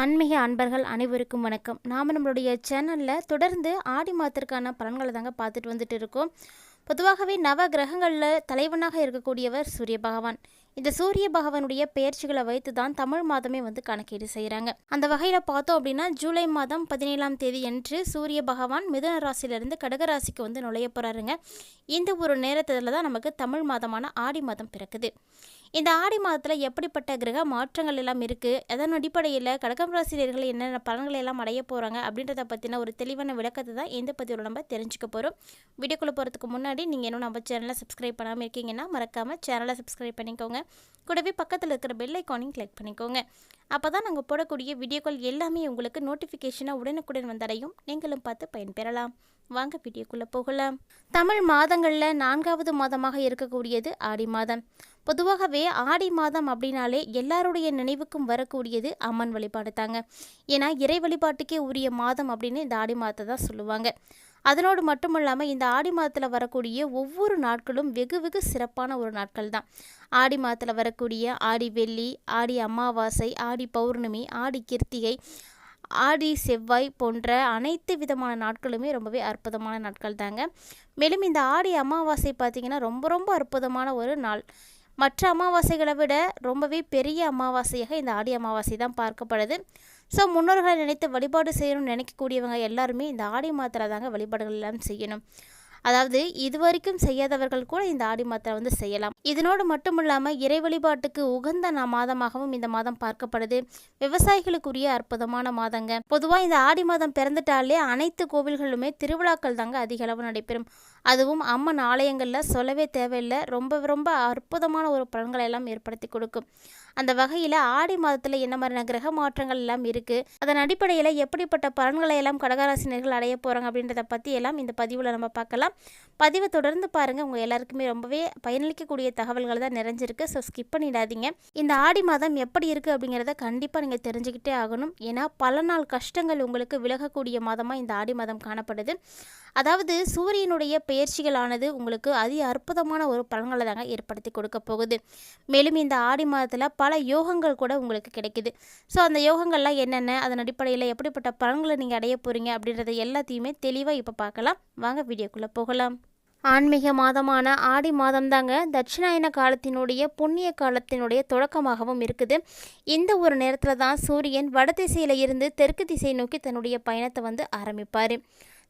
ஆன்மீக அன்பர்கள் அனைவருக்கும் வணக்கம். நாம் நம்மளுடைய சேனலில் தொடர்ந்து ஆடி மாதத்திற்கான பலன்களை தாங்க பார்த்துட்டு வந்துட்டு இருக்கோம். பொதுவாகவே நவ கிரகங்களில் தலைவனாக இருக்கக்கூடியவர் சூரிய பகவான். இந்த சூரிய பகவானுடைய பெயர்ச்சிகளை வைத்து தான் தமிழ் மாதமே வந்து கணக்கீடு செய்கிறாங்க அந்த வகையில் பார்த்தோம் அப்படின்னா ஜூலை மாதம் பதினேழாம் தேதி அன்று சூரிய பகவான் மிதுன ராசியிலிருந்து கடக ராசிக்கு வந்து நுழைய போகிறாருங்க இந்த ஒரு நேரத்தில் தான் நமக்கு தமிழ் மாதமான ஆடி மாதம் பிறக்குது. இந்த ஆடி மாதத்தில் எப்படிப்பட்ட கிரக மாற்றங்கள் எல்லாம் இருக்குது அதன் அடிப்படையில் கடகம் ராசினியர்கள் என்னென்ன பலன்களை எல்லாம் அடைய போகிறாங்க அப்படின்றத பற்றின ஒரு தெளிவான விளக்கத்தை தான் இந்த பதிவில் நம்ம தெரிஞ்சுக்க போகிறோம் வீடியோக்குள்ளே போகிறதுக்கு முன்னாடி நீங்கள் இன்னும் நம்ம சேனலை சப்ஸ்கிரைப் பண்ணாமல் இருக்கீங்கன்னா மறக்காமல் சேனலை சப்ஸ்கிரைப் பண்ணிக்கோங்க. கூடவே பக்கத்தில் இருக்கிற பெல் ஐக்கானையும் கிளிக் பண்ணிக்கோங்க. அப்போ தான் நாங்கள் போடக்கூடிய வீடியோக்கள் எல்லாமே உங்களுக்கு நோட்டிஃபிகேஷனாக உடனுக்குடன் வந்தடையும். நீங்களும் பார்த்து பயன்பெறலாம். வாங்க வீடியோக்குள்ளே போகலாம். தமிழ் மாதங்களில் நான்காவது மாதமாக இருக்கக்கூடியது ஆடி மாதம். பொதுவாகவே ஆடி மாதம் அப்படின்னாலே எல்லாருடைய நினைவுக்கும் வரக்கூடியது அம்மன் வழிபாடு தாங்க. ஏன்னா இறை வழிபாட்டுக்கே உரிய மாதம் அப்படின்னு இந்த ஆடி மாதத்தை தான் சொல்லுவாங்க. அதனோடு மட்டும் இல்லாமல் இந்த ஆடி மாதத்தில் வரக்கூடிய ஒவ்வொரு நாட்களும் வெகு வெகு சிறப்பான ஒரு நாட்கள் தான். ஆடி மாதத்தில் வரக்கூடிய ஆடி வெள்ளி ஆடி அமாவாசை ஆடி பௌர்ணமி ஆடி கிருத்திகை ஆடி செவ்வாய் போன்ற அனைத்து விதமான நாட்களுமே ரொம்பவே அற்புதமான நாட்கள் தாங்க. மேலும் இந்த ஆடி அமாவாசை பார்த்திங்கன்னா ரொம்ப ரொம்ப அற்புதமான ஒரு நாள். மற்ற அமாவாசைகளை விட ரொம்பவே பெரிய அமாவாசையாக இந்த ஆடி அமாவாசை தான் பார்க்கப்படுது. ஸோ முன்னோர்களை நினைத்து வழிபாடு செய்யணும்னு நினைக்கக்கூடியவங்க எல்லாருமே இந்த ஆடி மாத்திரை தாங்க வழிபாடுகள் எல்லாம் செய்யணும். அதாவது இதுவரைக்கும் செய்யாதவர்கள் கூட இந்த ஆடி மாத்திரை வந்து செய்யலாம். இதனோடு மட்டும் இல்லாமல் இறை வழிபாட்டுக்கு உகந்த மாதமாகவும் இந்த மாதம் பார்க்கப்படுது. விவசாயிகளுக்குரிய அற்புதமான மாதங்க. பொதுவாக இந்த ஆடி மாதம் பிறந்துட்டாலே அனைத்து கோவில்களுமே திருவிழாக்கள் தாங்க அதிக அளவு நடைபெறும். அதுவும் அம்மன் ஆலயங்களில் சொல்லவே தேவையில்லை. ரொம்ப ரொம்ப அற்புதமான ஒரு பலன்களை எல்லாம் ஏற்படுத்தி கொடுக்கும். அந்த வகையில் ஆடி மாதத்தில் என்ன மாதிரியான கிரக மாற்றங்கள் எல்லாம் இருக்குது அதன் அடிப்படையில் எப்படிப்பட்ட பலன்களை எல்லாம் கடகராசினர்கள் அடைய போகிறாங்க அப்படின்றத பற்றி எல்லாம் இந்த பதிவில் நம்ம பார்க்கலாம். பதிவை தொடர்ந்து பாருங்கள் உங்கள் எல்லாருக்குமே ரொம்பவே பயனளிக்கக்கூடிய தகவல்கள் தான் நிறைஞ்சிருக்கு. ஸோ ஸ்கிப் பண்ணிடாதீங்க. இந்த ஆடி மாதம் எப்படி இருக்குது அப்படிங்கிறத கண்டிப்பாக நீங்கள் தெரிஞ்சுக்கிட்டே ஆகணும். ஏன்னா பல நாள் கஷ்டங்கள் உங்களுக்கு விலகக்கூடிய மாதமாக இந்த ஆடி மாதம் காணப்படுது. அதாவது சூரியனுடைய பெயர்ச்சிகளானது உங்களுக்கு அதி அற்புதமான ஒரு பலன்களை தாங்க ஏற்படுத்தி கொடுக்க போகுது. மேலும் இந்த ஆடி மாதத்தில் பல யோகங்கள் கூட உங்களுக்கு கிடைக்குது. ஸோ அந்த யோகங்கள்லாம் என்னென்ன? அதன் அடிப்படையில் எப்படிப்பட்ட பலன்களை நீங்கள் அடைய போகிறீங்க அப்படின்றத எல்லாத்தையுமே தெளிவாக இப்போ பார்க்கலாம். வாங்க வீடியோக்குள்ளே போகலாம். ஆன்மீக மாதமான ஆடி மாதம் தாங்க தட்சிணாயன காலத்தினுடைய புண்ணிய காலத்தினுடைய தொடக்கமாகவும் இருக்குது. இந்த ஒரு நேரத்தில் தான் சூரியன் வட திசையில் இருந்து தெற்கு திசை நோக்கி தன்னுடைய பயணத்தை வந்து ஆரம்பிப்பார்.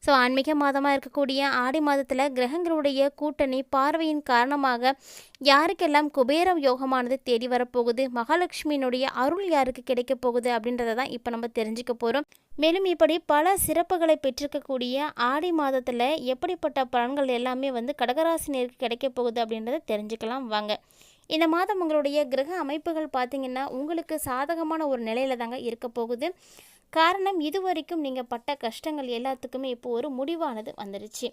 ஸோ ஆன்மீக மாதமாக இருக்கக்கூடிய ஆடி மாதத்தில் கிரகங்களுடைய கூட்டணி பார்வையின் காரணமாக யாருக்கெல்லாம் குபேர யோகமானது தேடி வரப்போகுது? மகாலட்சுமியினுடைய அருள் யாருக்கு கிடைக்க போகுது? அப்படின்றத தான் இப்போ நம்ம தெரிஞ்சுக்க போகிறோம் மேலும் இப்படி பல சிறப்புகளை பெற்றிருக்கக்கூடிய ஆடி மாதத்தில் எப்படிப்பட்ட பலன்கள் எல்லாமே வந்து கடகராசினியருக்கு கிடைக்க போகுது அப்படின்றத தெரிஞ்சுக்கலாம். வாங்க. இந்த மாதம் உங்களுடைய கிரக அமைப்புகள் பார்த்திங்கன்னா உங்களுக்கு சாதகமான ஒரு நிலையில தாங்க இருக்க போகுது. காரணம் இதுவரைக்கும் நீங்கள் பட்ட கஷ்டங்கள் எல்லாத்துக்குமே இப்போ ஒரு முடிவானது வந்துருச்சு.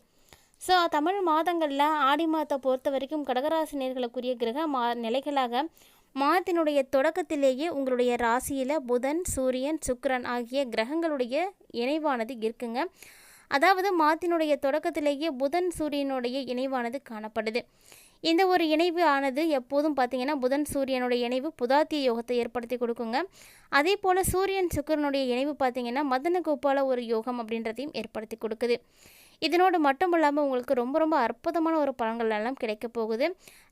ஸோ தமிழ் மாதங்களில் ஆடி மாதத்தை பொறுத்த வரைக்கும் கடகராசினியர்களுக்குரிய கிரக மா நிலைகளாக மாதத்தினுடைய தொடக்கத்திலேயே உங்களுடைய ராசியில் புதன் சூரியன் சுக்கரன் ஆகிய கிரகங்களுடைய இணைவானது இருக்குங்க. அதாவது மாதத்தினுடைய தொடக்கத்திலேயே புதன் சூரியனுடைய இணைவானது காணப்படுது. இந்த ஒரு இணைவு ஆனது எப்போதும் பார்த்தீங்கன்னா புதன் சூரியனுடைய இணைவு புதாத்திய யோகத்தை ஏற்படுத்தி கொடுக்குங்க. அதே போல் சூரியன் சுக்கிரனுடைய இணைவு பார்த்தீங்கன்னா மதன கோபால ஒரு யோகம் அப்படின்றதையும் ஏற்படுத்தி கொடுக்குது. இதனோடு மட்டும் இல்லாமல் உங்களுக்கு ரொம்ப ரொம்ப அற்புதமான ஒரு பலன்கள் எல்லாம் கிடைக்க போகுது.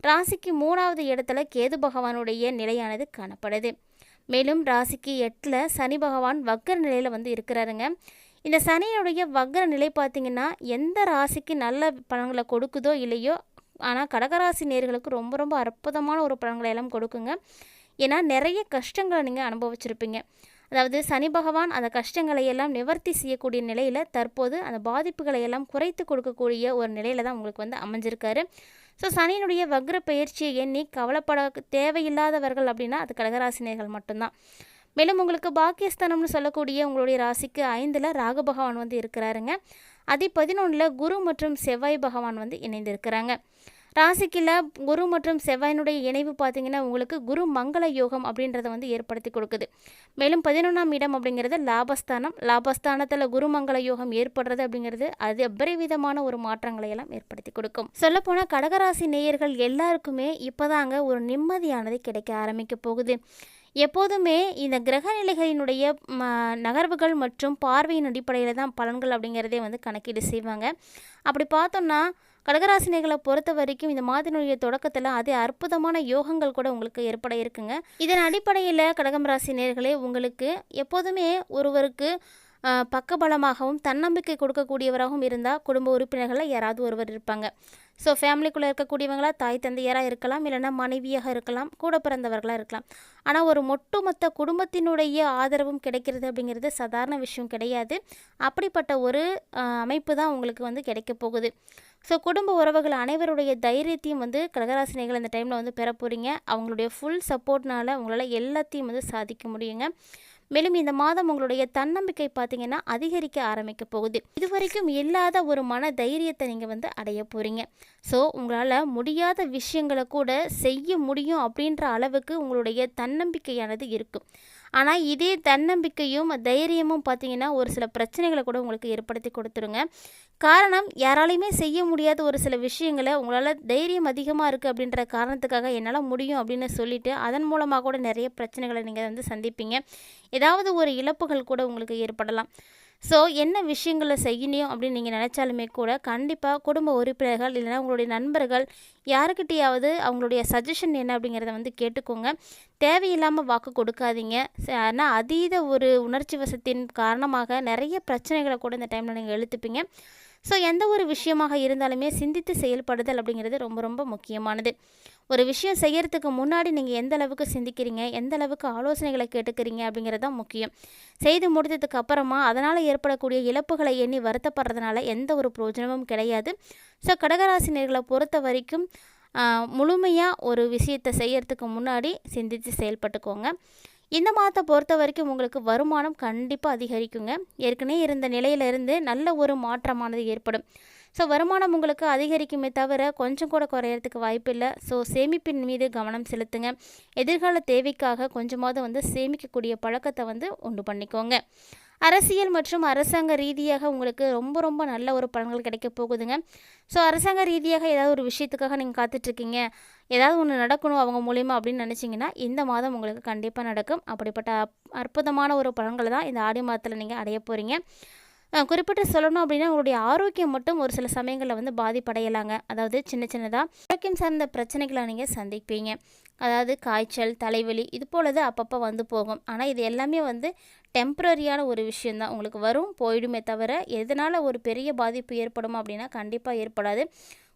ராசிக்கு மூணாவது இடத்துல கேது பகவானுடைய நிலையானது காணப்படுது. மேலும் ராசிக்கு எட்டில் சனி பகவான் வக்கர நிலையில் வந்து இருக்கிறாருங்க. இந்த சனியினுடைய வக்கர நிலை பார்த்திங்கன்னா எந்த ராசிக்கு நல்ல பலன்களை கொடுக்குதோ இல்லையோ ஆனால் கடகராசி நேர்களுக்கு ரொம்ப ரொம்ப அற்புதமான ஒரு பலன்களை எல்லாம் கொடுக்குங்க. ஏன்னா நிறைய கஷ்டங்களை நீங்கள் அனுபவிச்சிருப்பீங்க. அதாவது சனி பகவான் அந்த கஷ்டங்களை எல்லாம் நிவர்த்தி செய்யக்கூடிய நிலையில் தற்போது அந்த பாதிப்புகளை எல்லாம் குறைத்து கொடுக்கக்கூடிய ஒரு நிலையில் தான் உங்களுக்கு வந்து அமைஞ்சிருக்காரு. ஸோ சனியினுடைய வக்ர பயிற்சியை எண்ணி கவலைப்பட தேவையில்லாதவர்கள் அப்படின்னா அது கடகராசினியர்கள் மட்டும்தான். மேலும் உங்களுக்கு பாக்கியஸ்தானம்னு சொல்லக்கூடிய உங்களுடைய ராசிக்கு ஐந்தில் ராகு பகவான் வந்து இருக்கிறாருங்க. அதே பதினொன்றில் குரு மற்றும் செவ்வாய் பகவான் வந்து இணைந்திருக்கிறாங்க. ராசிக்கில் குரு மற்றும் செவ்வாயினுடைய இணைவு பார்த்தீங்கன்னா உங்களுக்கு குரு மங்கள யோகம் அப்படின்றத வந்து ஏற்படுத்தி கொடுக்குது. மேலும் பதினொன்றாம் இடம் அப்படிங்கிறது லாபஸ்தானம். லாபஸ்தானத்தில் குரு மங்கள யோகம் ஏற்படுறது அப்படிங்கிறது அது அபரிவிதமான ஒரு மாற்றங்களை எல்லாம் ஏற்படுத்தி கொடுக்கும். சொல்லப்போனால் கடகராசி நேயர்கள் எல்லாருக்குமே இப்போதாங்க ஒரு நிம்மதியானது கிடைக்க ஆரம்பிக்க போகுது. எப்போதுமே இந்த கிரக நிலைகளினுடைய ம நகர்வுகள் மற்றும் பார்வையின் அடிப்படையில் தான் பலன்கள் அப்படிங்கிறதே வந்து கணக்கீடு செய்வாங்க. அப்படி பார்த்தோம்னா கடகராசினிகளை பொறுத்த வரைக்கும் இந்த மாதினுடைய தொடக்கத்தில் அதே அற்புதமான யோகங்கள் கூட உங்களுக்கு ஏற்பட இருக்குங்க. இதன் அடிப்படையில் கடகம் ராசி நேர்களே உங்களுக்கு எப்போதுமே ஒருவருக்கு பக்கபலமாகவும் தன்னம்பிக்கை கொடுக்கக்கூடியவராகவும் இருந்தால் குடும்ப உறுப்பினர்களில் யாராவது ஒருவர் இருப்பாங்க. ஸோ ஃபேமிலிக்குள்ளே இருக்கக்கூடியவங்களா தாய் தந்தையராக இருக்கலாம் இல்லைன்னா மனைவியாக இருக்கலாம் கூட பிறந்தவர்களாக இருக்கலாம். ஆனால் ஒரு ஒட்டுமொத்த குடும்பத்தினுடைய ஆதரவும் கிடைக்கிறது அப்படிங்கிறது சாதாரண விஷயம் கிடையாது. அப்படிப்பட்ட ஒரு அமைப்பு தான் உங்களுக்கு வந்து கிடைக்க போகுது. ஸோ குடும்ப உறவுகள் அனைவருடைய தைரியத்தையும் வந்து கடகராசினிகள் இந்த டைமில் வந்து பெற போகிறீங்க அவங்களுடைய ஃபுல் சப்போர்ட்னால உங்களால் எல்லாத்தையும் வந்து சாதிக்க முடியுங்க. மேலும் இந்த மாதம் உங்களுடைய தன்னம்பிக்கை பார்த்தீங்கன்னா அதிகரிக்க ஆரம்பிக்க போகுது. இதுவரைக்கும் இல்லாத ஒரு மன தைரியத்தை நீங்கள் வந்து அடைய போகிறீங்க ஸோ உங்களால் முடியாத விஷயங்களை கூட செய்ய முடியும் அப்படின்ற அளவுக்கு உங்களுடைய தன்னம்பிக்கையானது இருக்கும். ஆனால் இதே தன்னம்பிக்கையும் தைரியமும் பார்த்தீங்கன்னா ஒரு சில பிரச்சனைகளை கூட உங்களுக்கு ஏற்படுத்தி கொடுத்துருங்க. காரணம் யாராலையுமே செய்ய முடியாத ஒரு சில விஷயங்களை உங்களால் தைரியம் அதிகமாக இருக்குது அப்படின்ற காரணத்துக்காக என்னால் முடியும் அப்படின்னு சொல்லிட்டு அதன் மூலமாக கூட நிறைய பிரச்சனைகளை நீங்கள் வந்து சந்திப்பீங்க. ஏதாவது ஒரு இழப்புகள் கூட உங்களுக்கு ஏற்படலாம். ஸோ என்ன விஷயங்களை செய்யணும் அப்படின்னு நீங்கள் நினச்சாலுமே கூட கண்டிப்பாக குடும்ப உறுப்பினர்கள் இல்லைன்னா உங்களுடைய நண்பர்கள் யாருக்கிட்டையாவது அவங்களுடைய சஜஷன் என்ன அப்படிங்கிறத வந்து கேட்டுக்கோங்க. தேவையில்லாமல் வாக்கு கொடுக்காதீங்க. ஆனால் அதீத ஒரு உணர்ச்சி வசத்தின் காரணமாக நிறைய பிரச்சனைகளை கூட இந்த டைமில் நீங்கள் எழுத்துப்பீங்க. ஸோ எந்த ஒரு விஷயமாக இருந்தாலுமே சிந்தித்து செயல்படுதல் அப்படிங்கிறது ரொம்ப ரொம்ப முக்கியமானது. ஒரு விஷயம் செய்கிறதுக்கு முன்னாடி நீங்கள் எந்த அளவுக்கு சிந்திக்கிறீங்க எந்த அளவுக்கு ஆலோசனைகளை கேட்டுக்கிறீங்க அப்படிங்கிறது தான் முக்கியம். செய்து முடித்ததுக்கு அப்புறமா அதனால் ஏற்படக்கூடிய இழப்புகளை எண்ணி வருத்தப்படுறதுனால எந்த ஒரு பிரயோஜனமும் கிடையாது. ஸோ கடகராசினியர்களை பொறுத்த வரைக்கும் முழுமையாக ஒரு விஷயத்தை செய்கிறதுக்கு முன்னாடி சிந்தித்து செயல்பட்டுக்கோங்க. இந்த மாதத்தை பொறுத்த வரைக்கும் உங்களுக்கு வருமானம் கண்டிப்பாக அதிகரிக்குங்க. ஏற்கனவே இருந்த நிலையிலிருந்து நல்ல ஒரு மாற்றமானது ஏற்படும். ஸோ வருமானம் உங்களுக்கு அதிகரிக்குமே தவிர கொஞ்சம் கூட குறையறதுக்கு வாய்ப்பில்லை. ஸோ சேமிப்பின் மீது கவனம் செலுத்துங்க. எதிர்கால தேவைக்காக கொஞ்சமாவது வந்து சேமிக்கக்கூடிய பழக்கத்தை வந்து உண்டு பண்ணிக்கோங்க. அரசியல் மற்றும் அரசாங்க ரீதியாக உங்களுக்கு ரொம்ப ரொம்ப நல்ல ஒரு பலன்கள் கிடைக்க போகுதுங்க. ஸோ அரசாங்க ரீதியாக ஏதாவது ஒரு விஷயத்துக்காக நீங்கள் காத்துட்ருக்கீங்க. ஏதாவது ஒன்று நடக்கணும் அவங்க மூலிமா அப்படின்னு நினச்சிங்கன்னா இந்த மாதம் உங்களுக்கு கண்டிப்பாக நடக்கும். அப்படிப்பட்ட அப்- அற்புதமான ஒரு பலன்களை தான் இந்த ஆடி மாதத்தில் நீங்கள் அடைய போகிறீங்க குறிப்பிட்டு சொல்லணும் அப்படின்னா உங்களுடைய ஆரோக்கியம் மட்டும் ஒரு சில சமயங்களில் வந்து பாதிப்படையலாங்க. அதாவது சின்ன சின்னதாக ஆரோக்கியம் சார்ந்த பிரச்சனைகளை நீங்கள் சந்திப்பீங்க. அதாவது காய்ச்சல் தலைவலி இது போலது அப்பப்போ வந்து போகும். ஆனால் இது எல்லாமே வந்து டெம்ப்ரரியான ஒரு விஷயந்தான் உங்களுக்கு வரும் போயிடுமே தவிர எதனால் ஒரு பெரிய பாதிப்பு ஏற்படும் அப்படின்னா கண்டிப்பாக ஏற்படாது.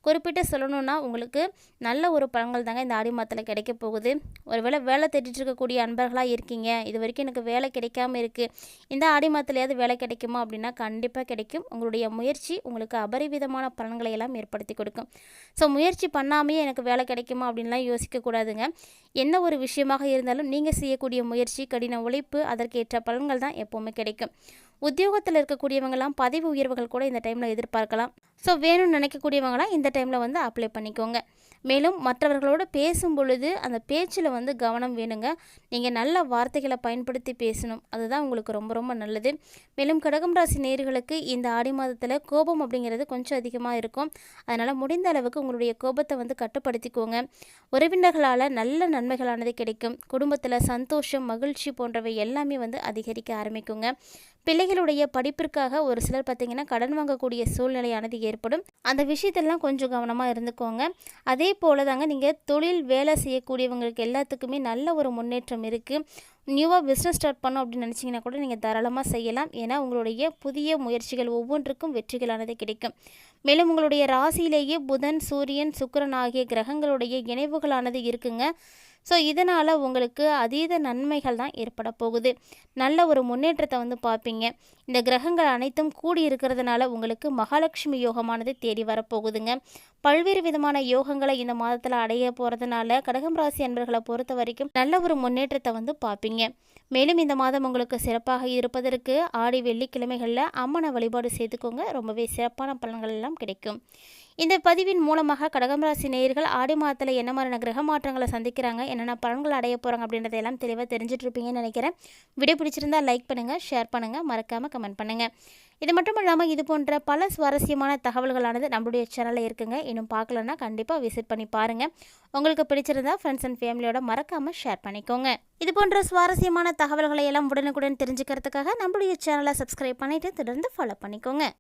குறிப்பிட்டு சொல்லணும்னா உங்களுக்கு நல்ல ஒரு பழங்கள் தாங்க இந்த ஆடி மாதத்தில் கிடைக்க போகுது. ஒருவேளை வேலை தேடிட்டு இருக்கக்கூடிய அன்பர்களாக இருக்கீங்க. இது வரைக்கும் எனக்கு வேலை கிடைக்காம இருக்குது இந்த ஆடி மாதத்துலையாவது வேலை கிடைக்குமா அப்படின்னா கண்டிப்பாக கிடைக்கும். உங்களுடைய முயற்சி உங்களுக்கு அபரிவிதமான பலன்களை எல்லாம் ஏற்படுத்தி கொடுக்கும். ஸோ முயற்சி பண்ணாமையே எனக்கு வேலை கிடைக்குமா அப்படின்லாம் யோசிக்கக்கூடாதுங்க என்ன ஒரு விஷயமாக இருந்தாலும் நீங்கள் செய்யக்கூடிய முயற்சி கடின உழைப்பு அதற்கேற்ற பலன்கள் தான் எப்போவுமே கிடைக்கும். உத்தியோகத்தில் இருக்கக்கூடியவங்கலாம் பதவி உயர்வுகள் கூட இந்த டைமில் எதிர்பார்க்கலாம். ஸோ வேணும்னு நினைக்கக்கூடியவங்களாம் இந்த டைமில் வந்து அப்ளை பண்ணிக்கோங்க. மேலும் மற்றவர்களோடு பேசும் பொழுது அந்த பேச்சில் வந்து கவனம் வேணுங்க. நீங்கள் நல்ல வார்த்தைகளை பயன்படுத்தி பேசணும். அதுதான் உங்களுக்கு ரொம்ப ரொம்ப நல்லது. மேலும் கடகம் ராசி நேர்களுக்கு இந்த ஆடி மாதத்தில் கோபம் அப்படிங்கிறது கொஞ்சம் அதிகமாக இருக்கும். அதனால் முடிந்த அளவுக்கு உங்களுடைய கோபத்தை வந்து கட்டுப்படுத்திக்கோங்க. உறவினர்களால் நல்ல நன்மைகளானது கிடைக்கும். குடும்பத்தில் சந்தோஷம் மகிழ்ச்சி போன்றவை எல்லாமே வந்து அதிகரிக்க ஆரம்பிக்குங்க. பிள்ளைகளுடைய படிப்பிற்காக ஒரு சிலர் பார்த்திங்கன்னா கடன் வாங்கக்கூடிய சூழ்நிலையானது ஏற்படும். அந்த விஷயத்தெல்லாம் கொஞ்சம் கவனமாக இருந்துக்கோங்க. அதே போல தாங்க நீங்கள் தொழில் வேலை செய்யக்கூடியவங்களுக்கு எல்லாத்துக்குமே நல்ல ஒரு முன்னேற்றம் இருக்குது நியூவாக பிஸ்னஸ் ஸ்டார்ட் பண்ணோம் அப்படின்னு நினச்சிங்கன்னா கூட நீங்கள் தாராளமாக செய்யலாம். ஏன்னா உங்களுடைய புதிய முயற்சிகள் ஒவ்வொன்றுக்கும் வெற்றிகளானது கிடைக்கும். மேலும் உங்களுடைய ராசியிலேயே புதன் சூரியன் சுக்கிரன் ஆகிய கிரகங்களுடைய இணைவுகளானது இருக்குங்க. ஸோ இதனால் உங்களுக்கு அதீத நன்மைகள் தான் ஏற்பட போகுது. நல்ல ஒரு முன்னேற்றத்தை வந்து பார்ப்பீங்க. இந்த கிரகங்கள் அனைத்தும் கூடி இருக்கிறதுனால உங்களுக்கு மகாலட்சுமி யோகமானது தேடி வரப்போகுதுங்க. பல்வேறு விதமான யோகங்களை இந்த மாதத்தில் அடைய போகிறதுனால கடகம் ராசி அன்பர்களை பொறுத்த வரைக்கும் நல்ல ஒரு முன்னேற்றத்தை வந்து பார்ப்பீங்க. மேலும் இந்த மாதம் உங்களுக்கு சிறப்பாக இருப்பதற்கு ஆடி வெள்ளிக்கிழமைகளில் அம்மனை வழிபாடு செய்துக்கோங்க. ரொம்பவே சிறப்பான பலன்கள் எல்லாம் கிடைக்கும். இந்த பதிவின் மூலமாக கடகமராசி நேயர்கள் ஆடி மாதத்தில் என்ன மாதிரியான கிரக மாற்றங்களை சந்திக்கிறாங்க என்னென்ன பலன்கள் அடைய போகிறாங்க அப்படின்றதையெல்லாம் தெளிவாக தெரிஞ்சிட்ருப்பீங்கன்னு நினைக்கிறேன். வீடியோ பிடிச்சிருந்தா லைக் பண்ணுங்கள் ஷேர் பண்ணுங்கள் மறக்காமல் கமெண்ட் பண்ணுங்கள் இது மட்டும் இல்லாமல் இது போன்ற பல சுவாரஸ்யமான தகவல்களானது நம்மளுடைய சேனலில் இருக்குங்க. இன்னும் பார்க்கலன்னா கண்டிப்பாக விசிட் பண்ணி பாருங்கள் உங்களுக்கு பிடிச்சிருந்தா ஃப்ரெண்ட்ஸ் அண்ட் ஃபேமிலியோட மறக்காமல் ஷேர் பண்ணிக்கோங்க. இது போன்ற சுவாரஸ்யமான தகவல்களை எல்லாம் உடனுக்குடன் தெரிஞ்சுக்கிறதுக்காக நம்மளுடைய சேனலை சப்ஸ்கிரைப் பண்ணிவிட்டு தொடர்ந்து ஃபாலோ பண்ணிக்கோங்க.